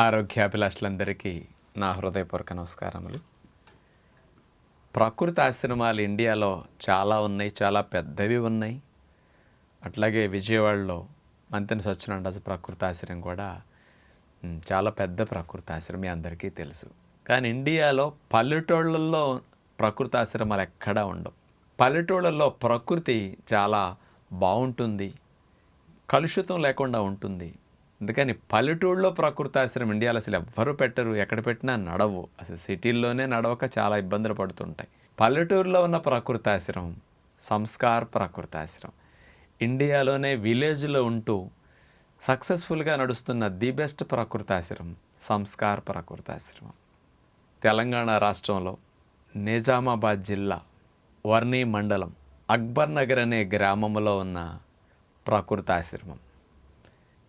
ఆరోగ్యాభిలాషులందరికీ నా హృదయపూర్వక నమస్కారములు. ప్రకృతి ఆశ్రమాలు ఇండియాలో చాలా ఉన్నాయి చాలా పెద్దవి ఉన్నాయి. అట్లాగే విజయవాడలో మంతెన సత్యనందాస ప్రకృతి ఆశ్రయం కూడా చాలా పెద్ద ప్రకృతి ఆశ్రమం అందరికీ తెలుసు. కానీ ఇండియాలో పల్లెటూళ్ళల్లో ప్రకృతి ఆశ్రమాలు ఎక్కడా ఉండవు. పల్లెటూళ్ళల్లో ప్రకృతి చాలా బాగుంటుంది కలుషితం లేకుండా ఉంటుంది. అందుకని పల్లెటూళ్ళలో ప్రకృతి ఆశ్రమం ఇండియాలో అసలు ఎవ్వరు పెట్టరు. ఎక్కడ పెట్టినా నడవు. అసలు సిటీల్లోనే నడవక చాలా ఇబ్బందులు పడుతుంటాయి. పల్లెటూరులో ఉన్న ప్రకృతి ఆశ్రమం సంస్కార్ ప్రకృతి ఆశ్రమం ఇండియాలోనే విలేజ్లో ఉంటూ సక్సెస్ఫుల్గా నడుస్తున్న ది బెస్ట్ ప్రకృతి ఆశ్రమం సంస్కార్ ప్రకృతి ఆశ్రమం తెలంగాణ రాష్ట్రంలో నిజామాబాద్ జిల్లా వర్ణి మండలం అక్బర్ నగర్ అనే గ్రామంలో ఉన్న ప్రకృతి ఆశ్రమం.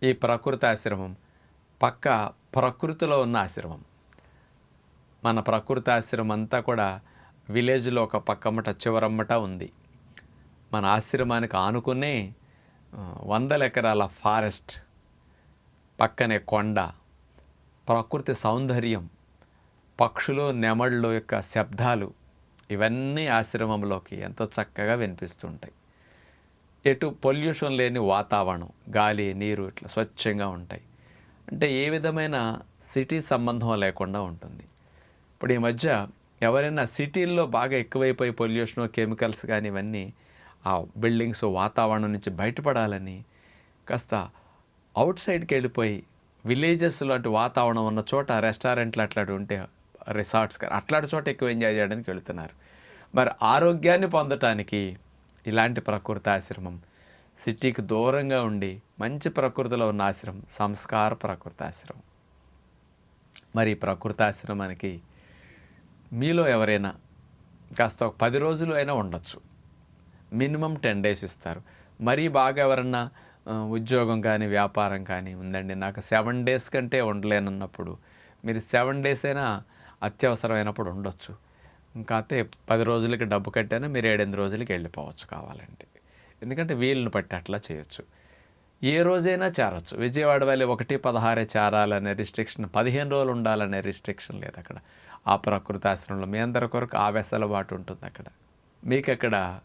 ఈ ప్రకృతి ఆశ్రమం. పక్క ప్రకృతిలో ఉన్న ఆశ్రమం. మన ప్రకృతి ఆశ్రమం అంతా కూడా విలేజ్లో ఒక పక్కమ్మట చివరమ్మట ఉంది. మన ఆశ్రమానికి ఆనుకునే వందల ఎకరాల ఫారెస్ట్ పక్కనే కొండ. ప్రకృతి సౌందర్యం పక్షులు నెమళ్ళు యొక్క శబ్దాలు ఇవన్నీ ఆశ్రమంలోకి ఎంతో చక్కగా వినిపిస్తుంటాయి. ఎటు పొల్యూషన్ లేని వాతావరణం గాలి నీరు ఇట్లా స్వచ్ఛంగా ఉంటాయి. అంటే ఏ విధమైన సిటీ సంబంధం లేకుండా ఉంటుంది. ఇప్పుడు ఈ మధ్య ఎవరైనా సిటీల్లో బాగా ఎక్కువైపోయి పొల్యూషన్ కెమికల్స్ కానీ ఇవన్నీ ఆ బిల్డింగ్స్ వాతావరణం నుంచి బయటపడాలని కాస్త అవుట్ సైడ్కి వెళ్ళిపోయి విలేజెస్ లాంటి వాతావరణం ఉన్న చోట రెస్టారెంట్లు అట్లాంటి ఉంటే రిసార్ట్స్ కానీ అట్లాంటి చోట ఎక్కువ ఎంజాయ్ చేయడానికి వెళుతున్నారు. మరి ఆరోగ్యాన్ని పొందటానికి ఇలాంటి ప్రకృతి ఆశ్రమం. సిటీకి దూరంగా ఉండి మంచి ప్రకృతిలో ఉన్న ఆశ్రమం సంస్కార ప్రకృతి ఆశ్రమం. మరి ప్రకృతి ఆశ్రమానికి మీలో ఎవరైనా కాస్త ఒక పది రోజులు అయినా ఉండొచ్చు. మినిమం టెన్ డేస్ ఇస్తారు. మరీ బాగా ఎవరన్నా ఉద్యోగం కానీ వ్యాపారం కానీ ఉందండి. నాకు సెవెన్ డేస్ కంటే ఉండలేనన్నప్పుడు మీరు సెవెన్ డేస్ అయినా అత్యవసరమైనప్పుడు ఉండొచ్చు. ఇంకా అయితే పది రోజులకి డబ్బు కట్టాను మీరు ఏడెనిమిది రోజులకి వెళ్ళిపోవచ్చు కావాలంటే. ఎందుకంటే వీళ్ళని పట్టి అట్లా చేయొచ్చు. ఏ రోజైనా చేరొచ్చు. విజయవాడ వెళ్ళి ఒకటి పదహారే చేరాలనే రిస్ట్రిక్షన్ పదిహేను రోజులు ఉండాలనే రిస్ట్రిక్షన్ లేదు అక్కడ. ఆ ప్రకృతి ఆశ్రమంలో మీ అందరి కొరకు ఆ వెసలుబాటు ఉంటుంది అక్కడ. మీకు అక్కడ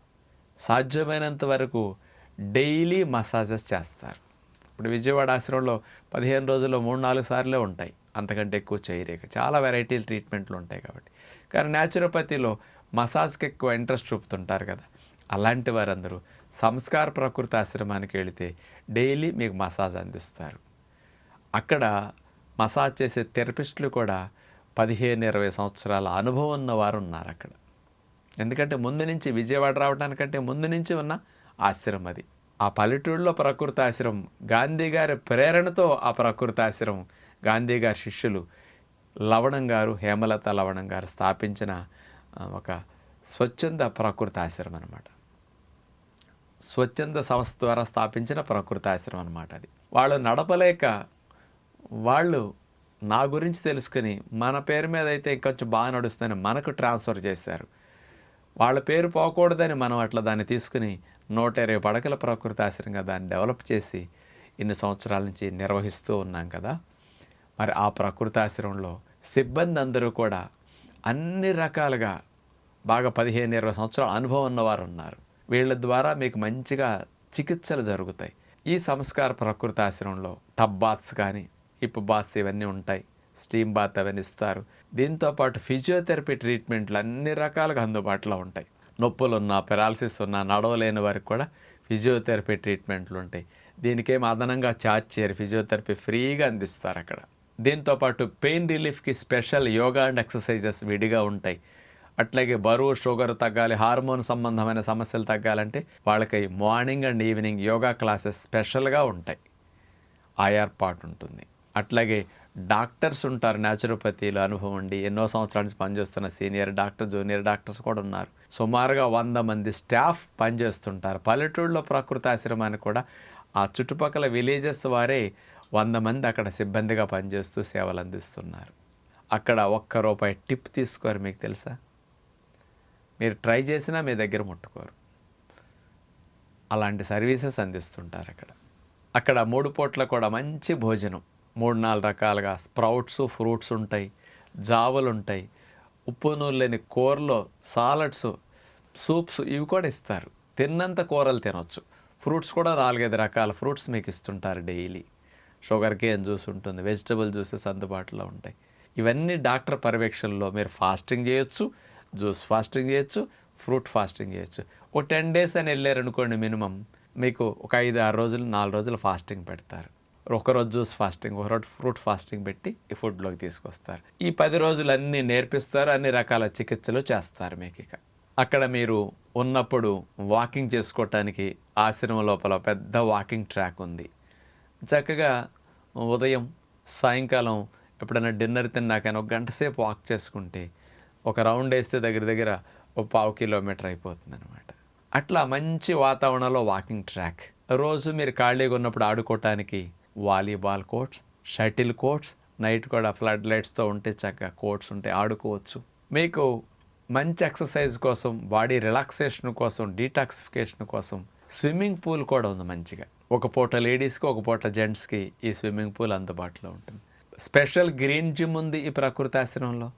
సాధ్యమైనంత వరకు డైలీ మసాజెస్ చేస్తారు. ఇప్పుడు విజయవాడ ఆశ్రమంలో పదిహేను రోజుల్లో మూడు నాలుగు సార్లే ఉంటాయి. అంతకంటే ఎక్కువ చేయరేక. చాలా వెరైటీ ట్రీట్మెంట్లు ఉంటాయి కాబట్టి. కానీ న్యాచురోపతిలో మసాజ్కి ఎక్కువ ఇంట్రెస్ట్ చూపుతుంటారు కదా. అలాంటి వారందరూ సంస్కార ప్రకృతి ఆశ్రమానికి వెళితే డైలీ మీకు మసాజ్ అందిస్తారు. అక్కడ మసాజ్ చేసే థెరపిస్టులు కూడా పదిహేను ఇరవై సంవత్సరాల అనుభవం ఉన్నవారు ఉన్నారు అక్కడ. ఎందుకంటే ముందు నుంచి విజయవాడ రావడానికంటే ముందు నుంచి ఉన్న ఆశ్రమం అది ఆ పల్లెటూరులో ప్రకృతాశ్రమం. గాంధీ గారి ప్రేరణతో ఆ ప్రకృతాశ్రమం. గాంధీ గారి శిష్యులు లవణం గారు హేమలత లవణం గారు స్థాపించిన ఒక స్వచ్ఛంద ప్రకృతాశ్రమం అనమాట స్వచ్ఛంద సంస్థ ద్వారా స్థాపించిన ప్రకృతాశ్రమం అనమాట అది. వాళ్ళు నడపలేక వాళ్ళు నా గురించి తెలుసుకుని మన పేరు మీద అయితే ఇంకొంచెం బాగా నడుస్తుందని మనకు ట్రాన్స్ఫర్ చేశారు. వాళ్ళ పేరు పోకూడదని మనం అట్లా దాన్ని తీసుకుని నూట ఇరవై పడకల ప్రకృతి ఆశ్రమంగా దాన్ని డెవలప్ చేసి ఇన్ని సంవత్సరాల నుంచి నిర్వహిస్తూ ఉన్నాం కదా. మరి ఆ ప్రకృతి ఆశ్రమంలో సిబ్బంది అందరూ కూడా అన్ని రకాలుగా బాగా పదిహేను ఇరవై సంవత్సరాల అనుభవం ఉన్నవారు ఉన్నారు. వీళ్ళ ద్వారా మీకు మంచిగా చికిత్సలు జరుగుతాయి. ఈ సంస్కార ప్రకృతి ఆశ్రమంలో టబ్ బాత్స్ కానీ హిప్ బాత్స్ ఇవన్నీ ఉంటాయి. స్టీమ్ బాత్ అవన్నీ ఇస్తారు. దీంతో పాటు ఫిజియోథెరపీ ట్రీట్మెంట్లు అన్ని రకాలుగా అందుబాటులో ఉంటాయి. నొప్పులు ఉన్నా పెరాలసిస్ ఉన్నా నడవలేని వారికి కూడా ఫిజియోథెరపీ ట్రీట్మెంట్లు ఉంటాయి. దీనికేం అదనంగా ఛార్జ్ చేయరు. ఫిజియోథెరపీ ఫ్రీగా అందిస్తారు అక్కడ. దీంతో పాటు పెయిన్ రిలీఫ్కి స్పెషల్ యోగా అండ్ ఎక్సర్సైజెస్ విడిగా ఉంటాయి. అట్లాగే బరువు షుగర్ తగ్గాలి హార్మోన్ సంబంధమైన సమస్యలు తగ్గాలంటే వాళ్ళకి morning and evening yoga classes స్పెషల్గా ఉంటాయి. ఆ ఏర్పాటు ఉంటుంది. అట్లాగే డాక్టర్స్ ఉంటారు న్యాచురోపతిలో అనుభవం ఉండి ఎన్నో సంవత్సరాల నుంచి పనిచేస్తున్న సీనియర్ డాక్టర్ జూనియర్ డాక్టర్స్ కూడా ఉన్నారు. సుమారుగా వంద మంది స్టాఫ్ పనిచేస్తుంటారు. పల్లెటూళ్ళలో ప్రకృతి ఆశ్రమాన్ని కూడా ఆ చుట్టుపక్కల విలేజెస్ వారే వంద మంది అక్కడ సిబ్బందిగా పనిచేస్తూ సేవలు అందిస్తున్నారు. అక్కడ ఒక్క రూపాయి టిప్ తీసుకోరు మీకు తెలుసా? మీరు ట్రై చేసినా మీ దగ్గర ముట్టుకోరు. అలాంటి సర్వీసెస్ అందిస్తుంటారు అక్కడ. అక్కడ మూడు పూట్ల కూడా మంచి భోజనం. మూడు నాలుగు రకాలుగా స్ప్రౌట్స్ ఫ్రూట్స్ ఉంటాయి జావలు ఉంటాయి. ఉప్పు నూనె లేని కూరలో సాలడ్స్ సూప్స్ ఇవి కూడా ఇస్తారు. తిన్నంత కూరలు తినొచ్చు. ఫ్రూట్స్ కూడా నాలుగైదు రకాల ఫ్రూట్స్ మీకు ఇస్తుంటారు డైలీ. షుగర్ కేన్ జ్యూస్ ఉంటుంది వెజిటబుల్ జ్యూసెస్ అందుబాటులో ఉంటాయి. ఇవన్నీ డాక్టర్ పర్యవేక్షణలో మీరు ఫాస్టింగ్ చేయొచ్చు జ్యూస్ ఫాస్టింగ్ చేయొచ్చు ఫ్రూట్ ఫాస్టింగ్ చేయొచ్చు. ఒక టెన్ డేస్ అని వెళ్ళారనుకోండి మినిమం మీకు ఒక ఐదు ఆరు రోజులు నాలుగు రోజులు ఫాస్టింగ్ పెడతారు. ఒకరోజు జ్యూస్ ఫాస్టింగ్ ఒకరోజు ఫ్రూట్ ఫాస్టింగ్ పెట్టి ఈ ఫుడ్లోకి తీసుకొస్తారు. ఈ పది రోజులు అన్నీ నేర్పిస్తారు అన్ని రకాల చికిత్సలు చేస్తారు మీకు ఇక. అక్కడ మీరు ఉన్నప్పుడు వాకింగ్ చేసుకోవటానికి ఆశ్రమం లోపల పెద్ద వాకింగ్ ట్రాక్ ఉంది. చక్కగా ఉదయం సాయంకాలం ఎప్పుడైనా డిన్నర్ తిన్నాకైనా ఒక గంట సేపు వాక్ చేసుకుంటే ఒక రౌండ్ వేస్తే దగ్గర దగ్గర ఒక పావు కిలోమీటర్ అయిపోతుంది అనమాట అట్లా మంచి వాతావరణంలో వాకింగ్ ట్రాక్ రోజు మీరు ఖాళీగా ఉన్నప్పుడు ఆడుకోవటానికి volleyball courts shuttle courts night కూడా ఫ్లడ్ లైట్స్తో ఉంటే చక్కగా కోర్ట్స్ ఉంటే ఆడుకోవచ్చు. మీకు మంచి ఎక్సర్సైజ్ కోసం బాడీ రిలాక్సేషన్ కోసం డీటాక్సిఫికేషన్ కోసం స్విమ్మింగ్ పూల్ కూడా ఉంది మంచిగా. ఒక పూట లేడీస్కి ఒక పూట జెంట్స్కి ఈ స్విమ్మింగ్ పూల్ అందుబాటులో ఉంటుంది. స్పెషల్ గ్రీన్ జిమ్ ఉంది ఈ ప్రకృతి ఆశ్రమంలో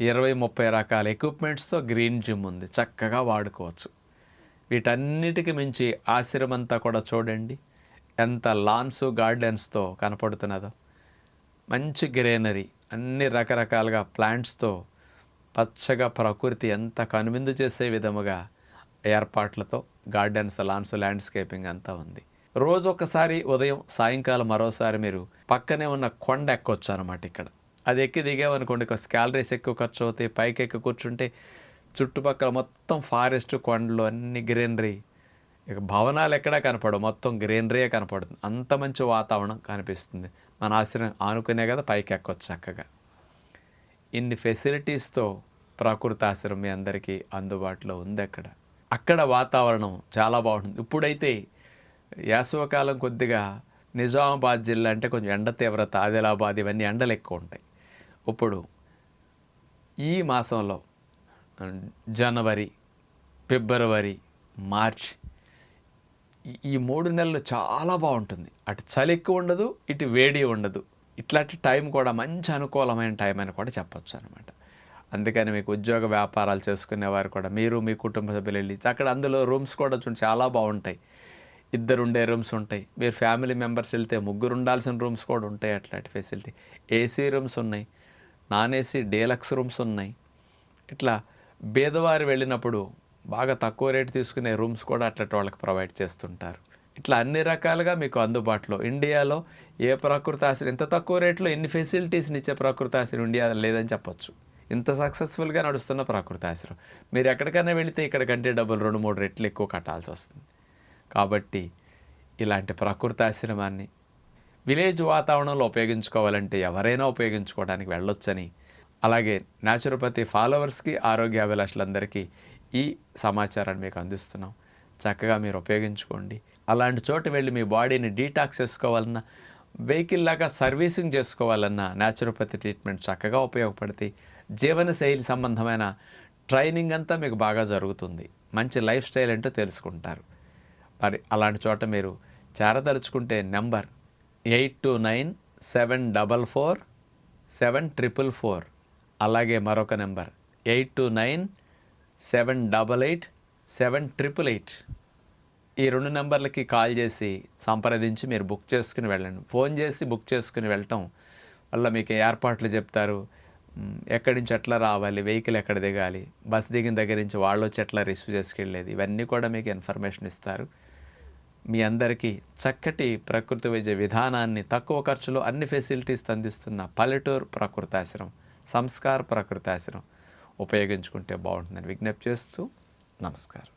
ఇరవై ముప్పై రకాల ఎక్విప్మెంట్స్తో గ్రీన్ జిమ్ ఉంది. చక్కగా వాడుకోవచ్చు. వీటన్నిటికి మించి ఆశ్రమంతా అంతా కూడా చూడండి. ఎంత లాన్స్ గార్డెన్స్తో కనపడుతున్నదో. మంచి గ్రీనరీ అన్ని రకరకాలుగా ప్లాంట్స్తో పచ్చగా ప్రకృతి ఎంత కనువిందు చేసే విధముగా ఏర్పాట్లతో గార్డెన్స్ లాన్స్ ల్యాండ్స్కేపింగ్ అంతా ఉంది. రోజు ఒకసారి ఉదయం సాయంకాలం మరోసారి మీరు పక్కనే ఉన్న కొండ ఎక్కొచ్చు అనమాట ఇక్కడ. అది ఎక్కి దిగామనుకోండి కొంచెం క్యాలరీస్ ఎక్కువ ఖర్చు అవుతాయి పైకి ఎక్కి కూర్చుంటే చుట్టుపక్కల మొత్తం ఫారెస్ట్ కొండలు అన్ని గ్రీనరీ ఇక భవనాలు ఎక్కడా కనపడవు. మొత్తం గ్రీనరీయే కనపడుతుంది. అంత మంచి వాతావరణం కనిపిస్తుంది. మన ఆశ్రయం ఆనుకునే కదా పైకి ఎక్కొచ్చు చక్కగా. ఇన్ని ఫెసిలిటీస్తో ప్రకృతి ఆశ్రమం మీ అందరికీ అందుబాటులో ఉంది అక్కడ. అక్కడ వాతావరణం చాలా బాగుంటుంది. ఇప్పుడైతే వేసవకాలం కొద్దిగా నిజామాబాద్ జిల్లా అంటే కొంచెం ఎండ తీవ్రత ఆదిలాబాద్ ఇవన్నీ ఎండలు ఎక్కువ ఉంటాయి. ఇప్పుడు ఈ మాసంలో జనవరి ఫిబ్రవరి మార్చ్ ఈ- ఈ మూడు నెలలు చాలా బాగుంటుంది. అటు చలి ఎక్కువ ఉండదు ఇటు వేడి ఉండదు. ఇట్లాంటి టైం కూడా మంచి అనుకూలమైన టైం అని కూడా చెప్పొచ్చు అనమాట అందుకని మీకు ఉద్యోగ వ్యాపారాలు చేసుకునేవారు కూడా మీరు మీ కుటుంబ సభ్యులు వెళ్ళి అక్కడ అందులో రూమ్స్ కూడా చూడండి చాలా బాగుంటాయి. ఇద్దరు ఉండే రూమ్స్ ఉంటాయి. మీరు ఫ్యామిలీ మెంబర్స్ వెళ్తే ముగ్గురు ఉండాల్సిన రూమ్స్ కూడా ఉంటాయి అట్లాంటి ఫెసిలిటీ. ఏసీ రూమ్స్ ఉన్నాయి నాన్ ఏసీ డీలక్స్ రూమ్స్ ఉన్నాయి. ఇట్లా బేదవారు వెళ్ళినప్పుడు బాగా తక్కువ రేటు తీసుకునే రూమ్స్ కూడా అట్లాంటి వాళ్ళకి ప్రొవైడ్ చేస్తుంటారు. ఇట్లా అన్ని రకాలుగా మీకు అందుబాటులో. ఇండియాలో ఏ ప్రకృతి ఆశ్రయం ఇంత తక్కువ రేట్లో ఎన్ని ఫెసిలిటీస్ని ఇచ్చే ప్రకృతి ఆశ్రయం ఇండియా లేదని చెప్పొచ్చు. ఇంత సక్సెస్ఫుల్గా నడుస్తున్న ప్రకృతి ఆశ్రయం మీరు ఎక్కడికైనా వెళితే ఇక్కడ కంటే డబ్బులు రెండు మూడు రెట్లు ఎక్కువ కట్టాల్సి వస్తుంది. కాబట్టి ఇలాంటి ప్రకృతి ఆశ్రమాన్ని విలేజ్ వాతావరణంలో ఉపయోగించుకోవాలంటే ఎవరైనా ఉపయోగించుకోవడానికి వెళ్ళొచ్చని. అలాగే న్యాచురోపతి ఫాలోవర్స్కి ఆరోగ్య అభిలాషులందరికీ ఈ సమాచారాన్ని మీకు అందిస్తున్నాం. చక్కగా మీరు ఉపయోగించుకోండి. అలాంటి చోట వెళ్ళి మీ బాడీని డీటాక్స్ చేసుకోవాలన్నా వెహికల్ లాగా సర్వీసింగ్ చేసుకోవాలన్నా న్యాచురోపతి ట్రీట్మెంట్ చక్కగా ఉపయోగపడితే జీవనశైలి సంబంధమైన ట్రైనింగ్ అంతా మీకు బాగా జరుగుతుంది. మంచి లైఫ్ స్టైల్ ఏంటో తెలుసుకుంటారు. మరి అలాంటి చోట మీరు చేరదలుచుకుంటే number eight two nine seven double four seven triple four. అలాగే మరొక number eight two nine seven double eight seven triple eight ఈ రెండు నెంబర్లకి కాల్ చేసి సంప్రదించి మీరు బుక్ చేసుకుని వెళ్ళండి. ఫోన్ చేసి బుక్ చేసుకుని వెళ్ళటం వల్ల మీకు ఏర్పాట్లు చెప్తారు? ఎక్కడి నుంచి ఎట్లా రావాలి? వెహికల్ ఎక్కడ దిగాలి? బస్ దిగిన దగ్గర నుంచి వాళ్ళు వచ్చి ఎట్లా రిసీవ్ చేసుకెళ్ళేది? ఇవన్నీ కూడా మీకు ఇన్ఫర్మేషన్ ఇస్తారు. మీ అందరికీ చక్కటి ప్రకృతి వైద్య విధానాన్ని తక్కువ ఖర్చులో అన్ని ఫెసిలిటీస్ అందిస్తున్న పల్లెటూరు ప్రకృతాశ్రమం సంస్కార ప్రకృతాశ్రమం. ఉపయోగించుకుంటే బాగుంటుందని విజ్ఞప్తి చేస్తూ నమస్కారం.